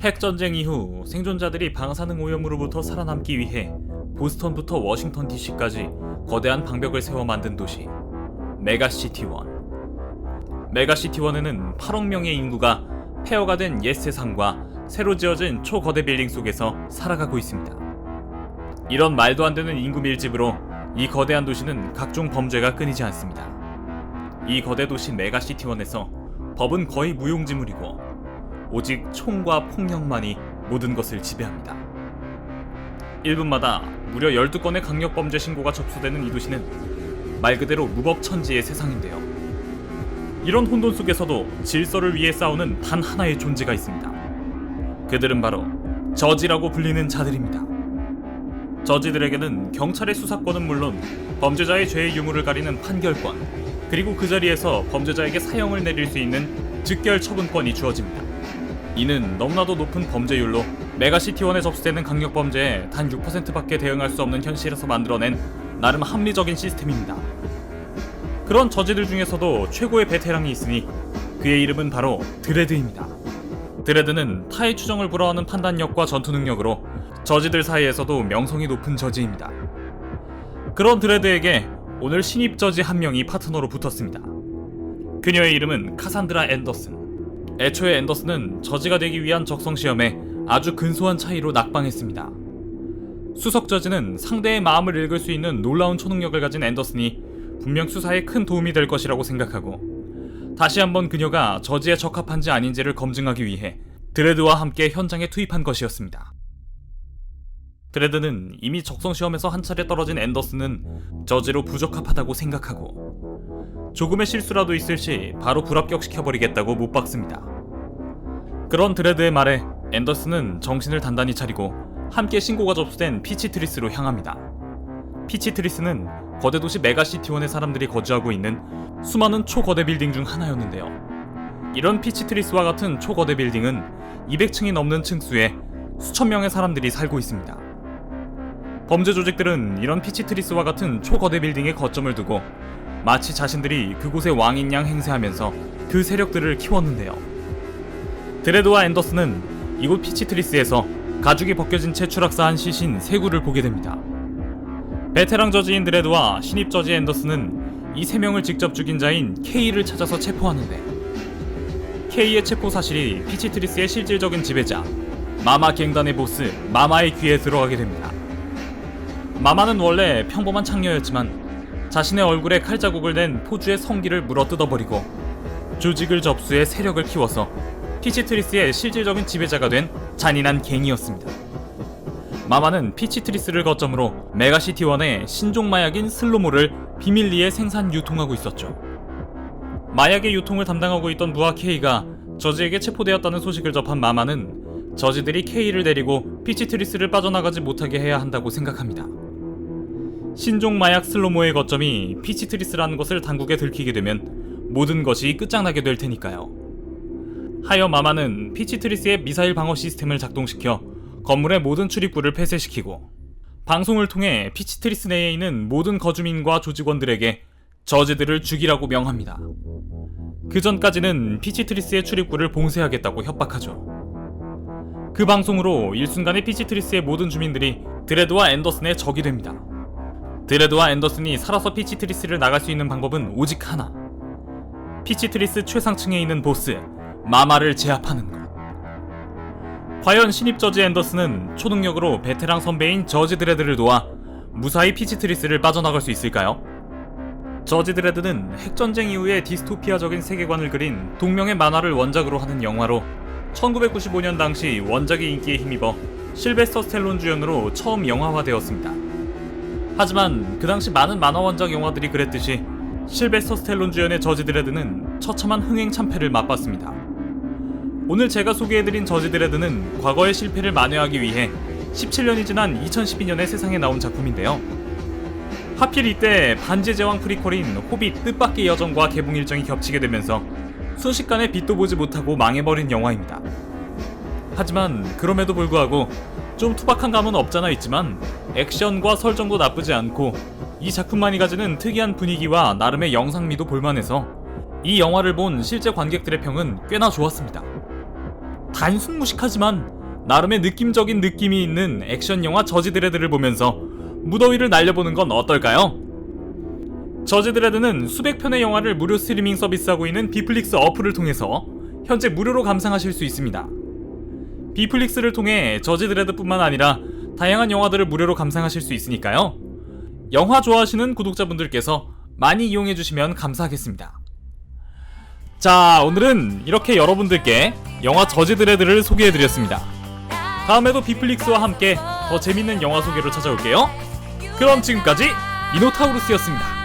핵전쟁 이후 생존자들이 방사능 오염으로부터 살아남기 위해 보스턴부터 워싱턴 DC까지 거대한 방벽을 세워 만든 도시 메가시티1 메가시티1에는 8억 명의 인구가 폐허가 된 옛 세상과 새로 지어진 초거대 빌딩 속에서 살아가고 있습니다. 이런 말도 안 되는 인구 밀집으로 이 거대한 도시는 각종 범죄가 끊이지 않습니다. 이 거대 도시 메가시티1에서 법은 거의 무용지물이고 오직 총과 폭력만이 모든 것을 지배합니다. 1분마다 무려 12건의 강력범죄 신고가 접수되는 이 도시는 말 그대로 무법천지의 세상인데요. 이런 혼돈 속에서도 질서를 위해 싸우는 단 하나의 존재가 있습니다. 그들은 바로 저지라고 불리는 자들입니다. 저지들에게는 경찰의 수사권은 물론 범죄자의 죄의 유무를 가리는 판결권, 그리고 그 자리에서 범죄자에게 사형을 내릴 수 있는 즉결 처분권이 주어집니다. 이는 너무나도 높은 범죄율로 메가시티원에 접수되는 강력범죄에 단 6%밖에 대응할 수 없는 현실에서 만들어낸 나름 합리적인 시스템입니다. 그런 저지들 중에서도 최고의 베테랑이 있으니 그의 이름은 바로 드레드입니다. 드레드는 타의 추정을 불허하는 판단력과 전투 능력으로 저지들 사이에서도 명성이 높은 저지입니다. 그런 드레드에게 오늘 신입 저지 한 명이 파트너로 붙었습니다. 그녀의 이름은 카산드라 앤더슨. 애초에 앤더슨은 저지가 되기 위한 적성 시험에 아주 근소한 차이로 낙방했습니다. 수석 저지는 상대의 마음을 읽을 수 있는 놀라운 초능력을 가진 앤더슨이 분명 수사에 큰 도움이 될 것이라고 생각하고 다시 한번 그녀가 저지에 적합한지 아닌지를 검증하기 위해 드레드와 함께 현장에 투입한 것이었습니다. 드레드는 이미 적성 시험에서 한 차례 떨어진 앤더슨은 저지로 부적합하다고 생각하고 조금의 실수라도 있을 시 바로 불합격시켜버리겠다고 못 박습니다. 그런 드레드의 말에 앤더슨은 정신을 단단히 차리고 함께 신고가 접수된 피치트리스로 향합니다. 피치트리스는 거대 도시 메가시티원의 사람들이 거주하고 있는 수많은 초거대 빌딩 중 하나였는데요. 이런 피치트리스와 같은 초거대 빌딩은 200층이 넘는 층수에 수천 명의 사람들이 살고 있습니다. 범죄 조직들은 이런 피치트리스와 같은 초거대 빌딩에 거점을 두고 마치 자신들이 그곳의 왕인 양 행세하면서 그 세력들을 키웠는데요. 드레드와 앤더슨은 이곳 피치트리스에서 가죽이 벗겨진 채 추락사한 시신 세 구를 보게 됩니다. 베테랑 저지인 드레드와 신입 저지 앤더슨은 이 세 명을 직접 죽인 자인 K를 찾아서 체포하는데 K의 체포 사실이 피치트리스의 실질적인 지배자 마마 갱단의 보스 마마의 귀에 들어가게 됩니다. 마마는 원래 평범한 창녀였지만 자신의 얼굴에 칼자국을 낸 포주의 성기를 물어 뜯어버리고 조직을 접수해 세력을 키워서 피치트리스의 실질적인 지배자가 된 잔인한 갱이었습니다. 마마는 피치트리스를 거점으로 메가시티원의 신종 마약인 슬로모를 비밀리에 생산 유통하고 있었죠. 마약의 유통을 담당하고 있던 무아 K가 저지에게 체포되었다는 소식을 접한 마마는 저지들이 K를 데리고 피치트리스를 빠져나가지 못하게 해야 한다고 생각합니다. 신종 마약 슬로모의 거점이 피치트리스라는 것을 당국에 들키게 되면 모든 것이 끝장나게 될 테니까요. 하여 마마는 피치트리스의 미사일 방어 시스템을 작동시켜 건물의 모든 출입구를 폐쇄시키고 방송을 통해 피치트리스 내에 있는 모든 거주민과 조직원들에게 저지들을 죽이라고 명합니다. 그 전까지는 피치트리스의 출입구를 봉쇄하겠다고 협박하죠. 그 방송으로 일순간에 피치트리스의 모든 주민들이 드레드와 앤더슨의 적이 됩니다. 드레드와 앤더슨이 살아서 피치트리스를 나갈 수 있는 방법은 오직 하나. 피치트리스 최상층에 있는 보스 마마를 제압하는 것. 과연 신입 저지 앤더슨은 초능력으로 베테랑 선배인 저지 드레드를 도와 무사히 피치트리스를 빠져나갈 수 있을까요? 저지 드레드는 핵전쟁 이후의 디스토피아적인 세계관을 그린 동명의 만화를 원작으로 하는 영화로 1995년 당시 원작의 인기에 힘입어 실베스터 스텔론 주연으로 처음 영화화되었습니다. 하지만 그 당시 많은 만화 원작 영화들이 그랬듯이 실베스터 스텔론 주연의 저지 드레드는 처참한 흥행 참패를 맛봤습니다. 오늘 제가 소개해드린 저지 드레드는 과거의 실패를 만회하기 위해 17년이 지난 2012년에 세상에 나온 작품인데요. 하필 이때 반지의 제왕 프리퀄인 호빗 뜻밖의 여정과 개봉 일정이 겹치게 되면서 순식간에 빛도 보지 못하고 망해버린 영화입니다. 하지만 그럼에도 불구하고 좀 투박한 감은 없잖아 있지만 액션과 설정도 나쁘지 않고 이 작품만이 가지는 특이한 분위기와 나름의 영상미도 볼만해서 이 영화를 본 실제 관객들의 평은 꽤나 좋았습니다. 단순 무식하지만 나름의 느낌적인 느낌이 있는 액션 영화 저지 드레드를 보면서 무더위를 날려보는 건 어떨까요? 저지 드레드는 수백 편의 영화를 무료 스트리밍 서비스하고 있는 비플릭스 어플을 통해서 현재 무료로 감상하실 수 있습니다. 비플릭스를 통해 저지 드레드뿐만 아니라 다양한 영화들을 무료로 감상하실 수 있으니까요. 영화 좋아하시는 구독자분들께서 많이 이용해 주시면 감사하겠습니다. 자, 오늘은 이렇게 여러분들께 영화 저지 드레드를 소개해 드렸습니다. 다음에도 비플릭스와 함께 더 재밌는 영화 소개로 찾아올게요. 그럼 지금까지 미노타우루스였습니다.